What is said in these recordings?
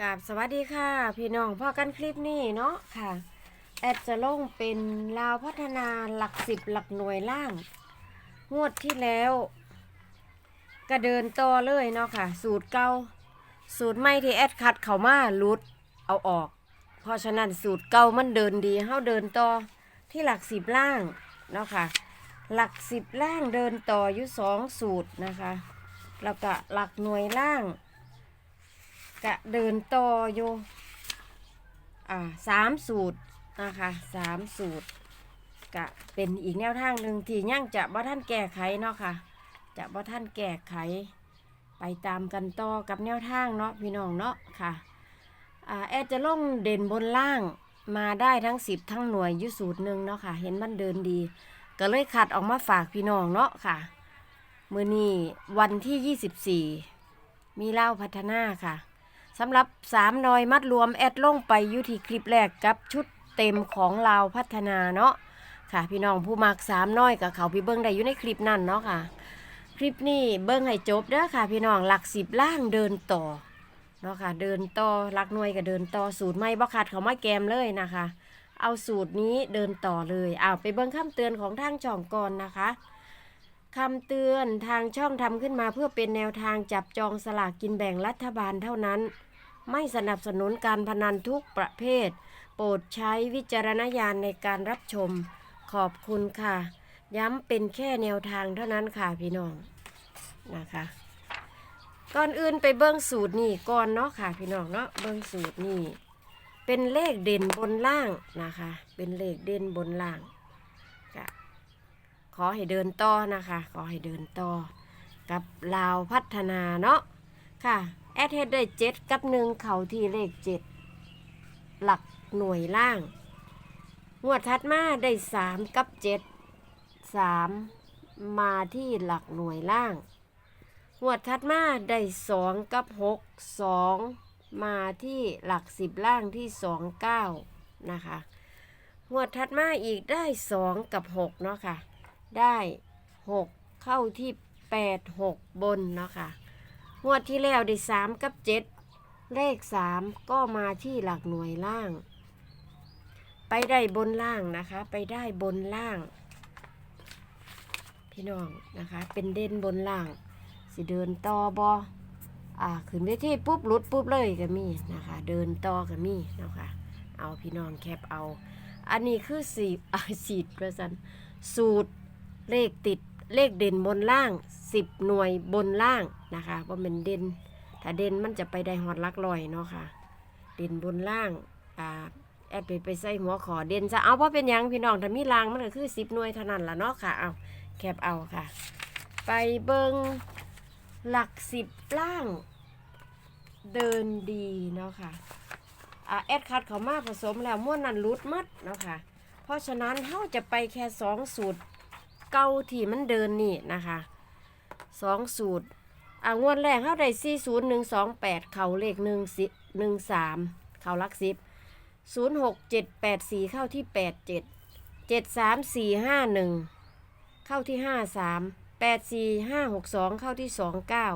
กราบสวัสดีค่ะ พี่น้องพ่อกันคลิปนี้เนาะค่ะ แอดจะลงเป็นลาวพัฒนาหลักสิบหลักหน่วยล่าง งวดที่แล้วก็เดินต่อเลยเนาะค่ะ สูตรเก่าสูตรใหม่ที่แอดคัดเขามาลุดเอาออก เพราะฉะนั้นสูตรเก่ามันเดินดีเฮาเดินต่อที่หลักสิบล่างเนาะค่ะ หลักสิบล่างเดินต่ออยู่สองสูตรนะคะ แล้วก็หลักหน่วยล่าง กะเดินต่ออยู่อ่าสามสูตรนะคะสามสูตรกะเป็นอีกแนวทางหนึ่งที่ยังจะบ่ท่านแก้ไขเนาะค่ะ จะบ่ท่านแก้ไข ไปตามกันต่อกับแนวทางเนาะพี่น้องเนาะค่ะอ่าแอดจะลงเด่นบนล่างมาได้ทั้งสิบทั้งหน่วยยุสูตรหนึ่งเนาะค่ะ เห็นมันเดินดี ก็เลยขัดออกมาฝากพี่น้องเนาะค่ะ มือนี้วันที่ 24 มีเล่าพัฒนาค่ะ สำหรับสามนอยมัดรวมแอดลงไปอยู่ที่คลิปแรกกับชุดเต็มของลาวพัฒนาเนาะค่ะ พี่น้องผู้มักสามน้อยกับเขาพี่เบิ้งได้อยู่ในคลิปนั่นเนาะค่ะ คลิปนี้เบิ้งให้จบเด้อค่ะ พี่น้องหลักสิบล่างเดินต่อเนาะค่ะ เดินต่อหลักหน่วยก็เดินต่อสูตรไม่บ่ขาดเขามาแกมเลยนะคะ เอาสูตรนี้เดินต่อเลยเอาไปเบิ้งคำเตือนของทางช่องก่อนนะคะคำเตือนทางช่องทำขึ้นมาเพื่อเป็นแนวทางจับจองสลากกินแบ่งรัฐบาลเท่านั้น ไม่สนับสนุนการพนันทุกประเภท โปรดใช้วิจารณญาณในการรับชม ขอบคุณค่ะ ย้ำเป็นแค่แนวทางเท่านั้นค่ะพี่น้องนะคะก่อนอื่นไปเบิ้งสูตรนี่ก่อนเนาะค่ะพี่น้องเนาะเบิ้งสูตรนี่เป็นเลขเด่นบนล่างนะคะ เป็นเลขเด่นบนล่างก็ขอให้เดินต่อนะคะ ขอให้เดินต่อกับลาวพัฒนาเนาะค่ะ แอดเฮดได้เจ็ดกับหนึ่งเข่าที่เลขเจ็ดหลักหน่วยล่าง งวดถัดมาได้สามกับเจ็ดสามมาที่หลักหน่วยล่าง งวดถัดมาได้สองกับหกสองมาที่หลักสิบล่างที่สองเก้านะคะงวดถัดมาอีกได้สองกับหกเนาะค่ะ ได้หกเข้าที่แปดหกบนเนาะค่ะ งวดที่แล้วได้สามกับเจ็ดเลขสามก็มาที่หลักหน่วยล่าง ไปได้บนล่างนะคะ ไปได้บนล่าง พี่น้องนะคะ เป็นเด่นบนล่าง สิเดินต่อบออ่าขึ้นเวทีปุ๊บลุดปุ๊บเลยก็มีนะคะ เดินต่อก็มีนะคะ เอาพี่น้องแคปเอา อันนี้คือสีอาสีดประสันสูตรเลขติด เลขเด่นบนล่างสิบหน่วยบนล่างนะคะว่าเป็นเด่นถ้าเด่นมันจะไปได้ฮอดลักลอยเนาะค่ะ เด่นบนล่างอ่าแอดไปไปใส่หัวขอเด่นจะเอาเพราะเป็นยังพี่น้องถ้ามีรางมันก็คือสิบหน่วยเท่านั้นละเนาะค่ะเอาแคปเอาค่ะ ไปเบิงหลักสิบล่างเดินดีเนาะค่ะอ่าแอดคัดเขามาผสมแล้วม้วนนั้นรุดมัดเนาะค่ะ เพราะฉะนั้นเขาจะไปแค่สองสูตร เก่าที่มันเดินนี่นะคะสองสูตรอ่างวดแรกเข้าได้สี่ศูนย์หนึ่งสองแปดเข่าเลขหนึ่งสิหนึ่งสามเข่าลักสิบศูนย์หกเจ็ดแปดสี่เข้าที่แปดเจ็ดเจ็ดสามสี่ห้าหนึ่งเข้าที่ห้าสามแปดสี่ห้าหกสองเข้าที่สองเก้า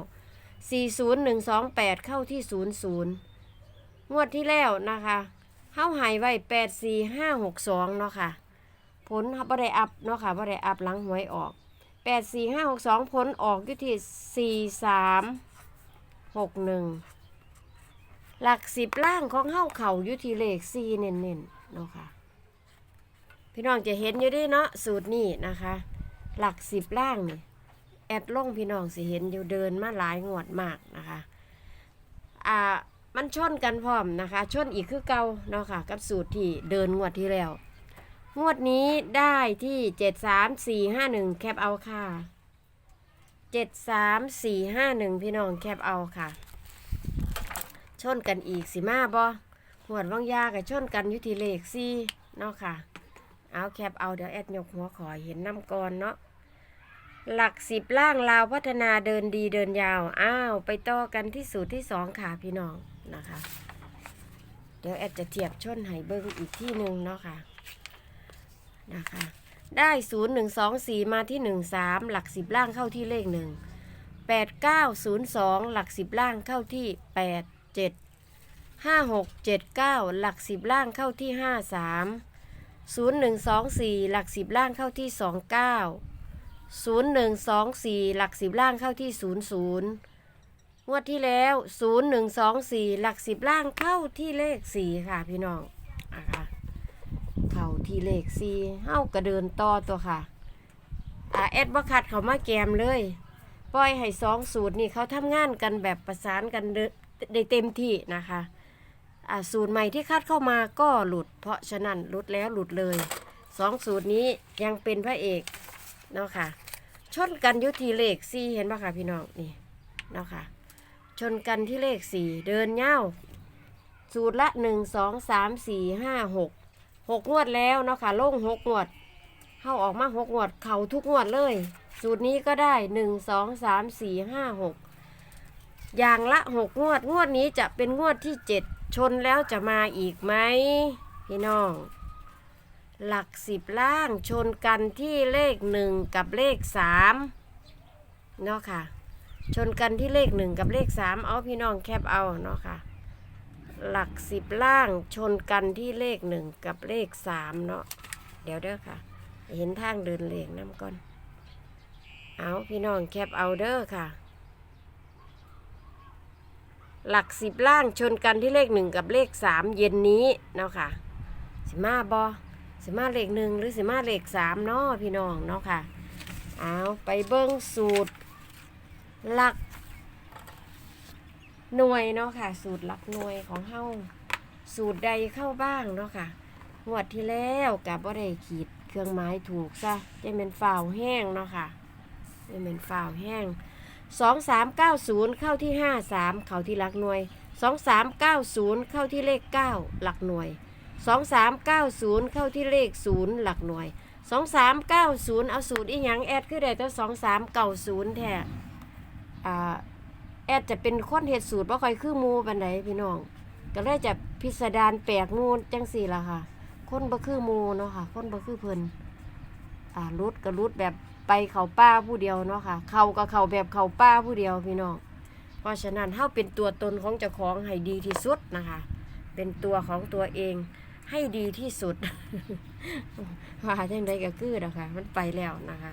สี่ศูนย์หนึ่งสองแปดเข้าที่ศูนย์ศูนย์งวดที่แล้วนะคะเข้าหายไว้แปดสี่ห้าหกสองเนาะค่ะ ลเขาบ่ได้อัพเนาะค่ะบ่ได้อัพหลังหวยออกแปดสี่ห้าหกสองผลออกอยู่ที่สี่สามหกหนึ่งหลักสิบล่างของเฮาเข่าอยู่ที่เลขสี่เน้นๆเนาะค่ะ พี่น้องจะเห็นอยู่ด้วยเนาะสูตรนี้นะคะ หลักสิบล่างนี่แอดล่งพี่น้องสิเห็นอยู่เดินมาหลายงวดมากนะคะอ่ามันชนกันพร้อมนะคะ ชนอีกคือเก่าเนาะค่ะ กับสูตรที่เดินงวดที่แล้ว งวดนี้ได้ที่เจ็ดสามสี่ห้าหนึ่งแคปเอาค่ะเจ็ดสามสี่ห้าหนึ่งพี่น้องแคปเอาค่ะ ชนกันอีกสิมาบอหวดว่างยากับชนกันยุติเลขสี่เนาะค่ะ เอาแคปเอาเดี๋ยวแอดยกหัวขอเห็นน้ำก่อนเนาะหลักสิบล่างลาวพัฒนาเดินดีเดินยาว อ้าว ไปต่อกันที่สูตรที่สองค่ะพี่น้องนะคะ เดี๋ยวแอดจะเทียบชนให้เบิ้งอีกที่หนึ่งเนาะค่ะ นะคะ ได้ 0 1 2 4 มาที่ 1 3 หลัก 10 ล่างเข้าที่เลข 1 8 9 0 2 หลัก 10 ล่างเข้าที่ 8 7 5 6 7 9 หลัก 10 ล่างเข้าที่ 5 3 0 1 2 4 หลัก 10 ล่างเข้าที่ 2 9 0 1 2 4 หลัก 10 ล่างเข้าที่ 0 0งวดที่แล้ว 0 1 2 4 หลัก 10 ล่างเข้าที่เลข 4 ค่ะพี่น้อง เขาที่เลขสี่เฮ้ากระเดินต่อตัวค่ะอ่าแอดบัคัดเขามาแกมเลย ปล่อยให้สองสูตรนี่เขาทำงานกันแบบประสานกันได้เต็มที่นะคะอ่าสูตรใหม่ที่คัดเข้ามาก็หลุด เพราะฉะนั้นหลุดแล้วหลุดเลยสองสูตรนี้ยังเป็นพระเอกเนาะค่ะ ชนกันยุทีเลขสี่เห็นปะคะพี่น้องนี่เนาะค่ะ ชนกันที่เลขสี่เดินเง่าสูตรละหนึ่งสองสามสี่ห้าหก หกงวดแล้วเนาะค่ะลงหกงวดเข้าออกมาหกงวดเข่าทุกงวดเลย สูตรนี้ก็ได้หนึ่งสองสามสี่ห้าหกอย่างละหกงวด งวดนี้จะเป็นงวดที่เจ็ดชนแล้วจะมาอีกไหมพี่น้อง หลักสิบล่างชนกันที่เลขหนึ่งกับเลขสามเนาะค่ะ ชนกันที่เลขหนึ่งกับเลขสามเอาพี่น้องแคปเอาเนาะค่ะ หลักสิบล่างชนกันที่เลขหนึ่งกับเลขสามเนาะเดี๋ยวเด้อค่ะ เห็นทางเดินเลขน้ำก่อน เอาพี่น้องแคปเอาเด้อค่ะ หลักสิบล่างชนกันที่เลขหนึ่งกับเลขสามเย็นนี้เนาะค่ะ สิมาบอสิมาเลขหนึ่งหรือสิมาเลขสามเนาะพี่น้องเนาะค่ะ เอาไปเบิ้งสูตร หลัก หน่วยเนาะค่ะ สูตรหลักหน่วยของเฮาสูตรใดเข้าบ้างเนาะค่ะงวดที่แล้วกับว่าได้ขีดเครื่องไม้ถูกซะจะเป็นฝ่าวแห้งเนาะค่ะจะเป็นฝ่าวแห้งสองสามเก้าศูนย์เข้าที่ห้าสามเข้าที่หลักหน่วยสองสามเก้าศูนย์เข้าที่เลขเก้าหลักหน่วยสองสามเก้าศูนย์เข้าที่เลขศูนย์หลักหน่วยสองสามเก้าศูนย์เอาสูตรอีหยังแอดคือได้ตั้งสองสามเก้าศูนย์แท้อ่า แอดจะเป็นคนเห็ดสูตรว่าคอยคือมูบันไดพี่น้อง ก็เลยจะพิสดารแปลกงูจังสี่ละค่ะ คนบ่คือมูเนาะค่ะ คนบ่คือเพิ่นอ่ารุดก็รุดแบบไปเขาป้าผู้เดียวเนาะค่ะ เขาก็เขาแบบเขาป้าผู้เดียวพี่น้อง เพราะฉะนั้นเฮาเป็นตัวตนของเจ้าของให้ดีที่สุดนะคะ เป็นตัวของตัวเองให้ดีที่สุดว่าจังใดก็คือนะคะมันไปแล้วนะคะ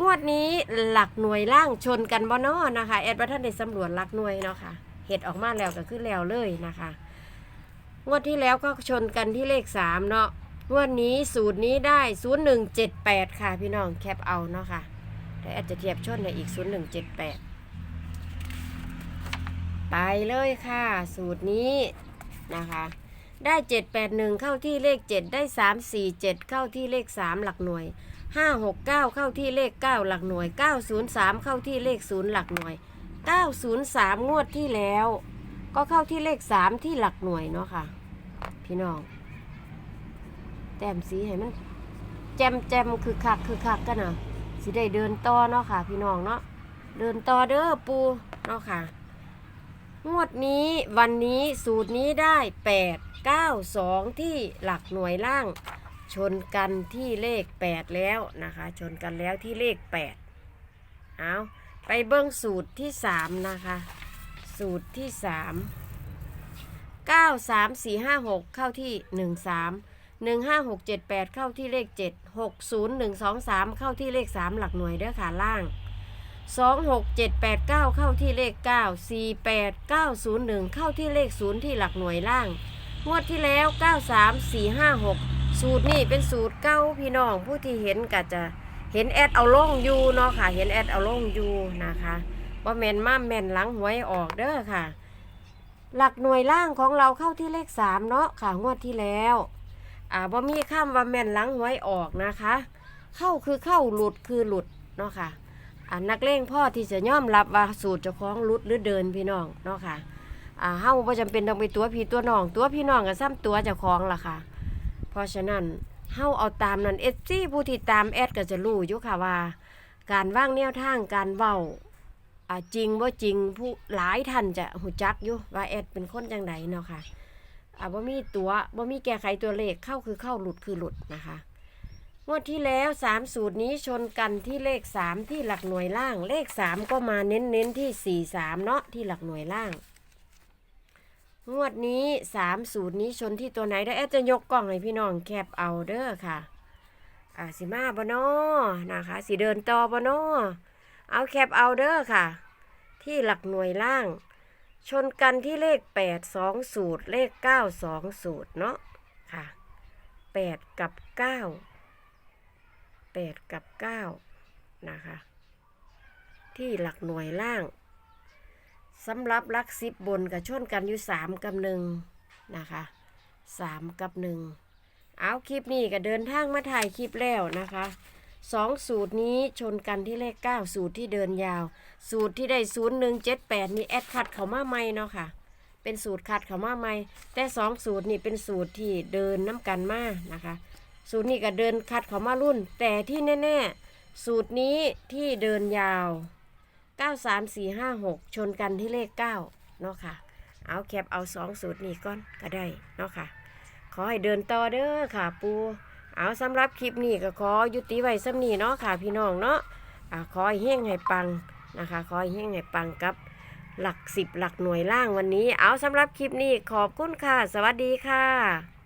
งวดนี้หลักหน่วยล่างชนกันบ่เนาะนะคะ แอดว่าท่านได้สำรวจหลักหน่วยเนาะค่ะเห็ดออกมาแล้วก็คือแล้วเลยนะคะ งวดที่แล้วก็ชนกันที่เลขสามเนาะงวดนี้สูตรนี้ได้ศูนย์หนึ่งเจ็ดแปดค่ะพี่น้องแคปเอาเนาะค่ะแต่อาจจะเทียบชนในอีกศูนย์หนึ่งเจ็ดแปดไปเลยค่ะ สูตรนี้นะคะได้เจ็ดแปดหนึ่งเข้าที่เลขเจ็ดได้สามสี่เจ็ดเข้าที่เลขสามหลักหน่วย ห้าหกเก้าเข้าที่เลขเก้าหลักหน่วยเก้าศูนย์สามเข้าที่เลขศูนย์หลักหน่วยเก้าศูนย์สามงวดที่แล้ว ก็เข้าที่เลขสามที่หลักหน่วยเนาะค่ะ พี่น้องแต้มสีให้มันแจมแจมคือคักคือคักกันนะสิได้เดินต่อเนาะค่ะ พี่น้องเนาะเดินต่อเด้อปูเนาะค่ะ งวดนี้วันนี้สูตรนี้ได้แปดเก้าสองที่หลักหน่วยล่าง ชนกันที่เลขแปดแล้วนะคะ ชนกันแล้วที่เลขแปดเอาไปเบิ้งสูตรที่สามนะคะ สูตรที่สามเก้าสามสี่ห้าหกเข้าที่หนึ่งสามหนึ่งห้าหกเจ็ดแปดเข้าที่เลขเจ็ดหกศูนย์หนึ่งสองสามเข้าที่เลขสามหลักหน่วยเด้อค่ะล่างสองหกเจ็ดแปดเก้าเข้าที่เลขเก้าสี่แปดเก้าศูนย์หนึ่งเข้าที่เลขศูนย์ที่หลักหน่วยล่าง งวดที่แล้วเก้าสาม สูตรนี่เป็นสูตรเก้าพี่น้องผู้ที่เห็นก็จะเห็นแอดเอาลงอยู่เนาะค่ะ เห็นแอดเอาลงอยู่นะคะว่าแมนมาแมนหลังหวยออกเด้อค่ะ หลักหน่วยล่างของเราเข้าที่เลขสามเนาะค่ะงวดที่แล้วอ่าบ่มีคำว่าแมนหลังหวยออกนะคะ เข้าคือเข้าหลุดคือหลุดเนาะค่ะอ่านักเลงพ่อที่จะย่อมรับว่าสูตรเจ้าของลุดหรือเดินพี่น้องเนาะค่ะอ่าเฮาบ่จำเป็นต้องไปตัวพี่ตัวน้อง ตัวพี่น้องก็ซ้ำตัวเจ้าของล่ะค่ะ เพราะฉะนั้นเฮาเอาตามนั้นเอซีผู้ที่ตามแอดก็จะรู้อยู่ค่ะว่า การว่างแนวทางการเว้าอ่าจริงบ่จริงผู้หลายท่านจะหูจักอยู่ว่าแอดเป็นคนจังไดเนาะค่ะอ่าบ่มีตัวบ่มีแก้ไขตัวเลขเข้าคือเข้าหลุดคือหลุดนะคะงวดที่แล้วสามสูตรนี้ชนกันที่เลขสามที่หลักหน่วยล่าง เลขสามก็มาเน้นเน้นๆที่สี่สามเนาะที่หลักหน่วยล่าง งวดนี้สามสูตรนี้ชนที่ตัวไหนได้แอดจะยกกล้องให้พี่น้องแคปเอาเด้อค่ะอ่าสิมาบ่นอนะคะสิเดินต่อบ่นอเอาแคปเอาเด้อค่ะ ที่หลักหน่วยล่าง ชนกันที่เลข8 2สูตร เลข9 2สูตรเนาะค่ะ8กับ9 8กับ9นะคะ ที่หลักหน่วยล่าง สำหรับลักสิบบนกับชนกันอยู่3กับ1นะคะ3กับ1เอาคลิปนี้ก็เดินทางมาถ่ายคลิปแล้วนะคะสองสูตรนี้ชนกันที่เลข9สูตรที่เดินยาว สูตรที่ได้0178นี่แอดคัดเขามาใหม่เนาะค่ะ เป็นสูตรคัดเขามาใหม่แต่สองสูตรนี่เป็นสูตรที่เดินน้ำกันมานะคะ สูตรนี้ก็เดินคัดเขามารุ่น แต่ที่แน่ ๆ สูตรนี้ที่เดินยาว 93456 ชนกันที่เลข 9 เนาะค่ะ เอาแคปเอาสองสูตรนี้ก่อนก็ได้เนาะค่ะ ขอให้เดินต่อเด้อค่ะ ปู เอาสำหรับคลิปนี้ก็ขอยุติไว้ซ้ำนี้เนาะค่ะ พี่น้องเนาะอ่าขอให้เฮงให้ปังนะคะ ขอให้เฮงให้ปังกับหลักสิบหลักหน่วยล่างวันนี้ เอาสำหรับคลิปนี้ขอบคุณค่ะ สวัสดีค่ะ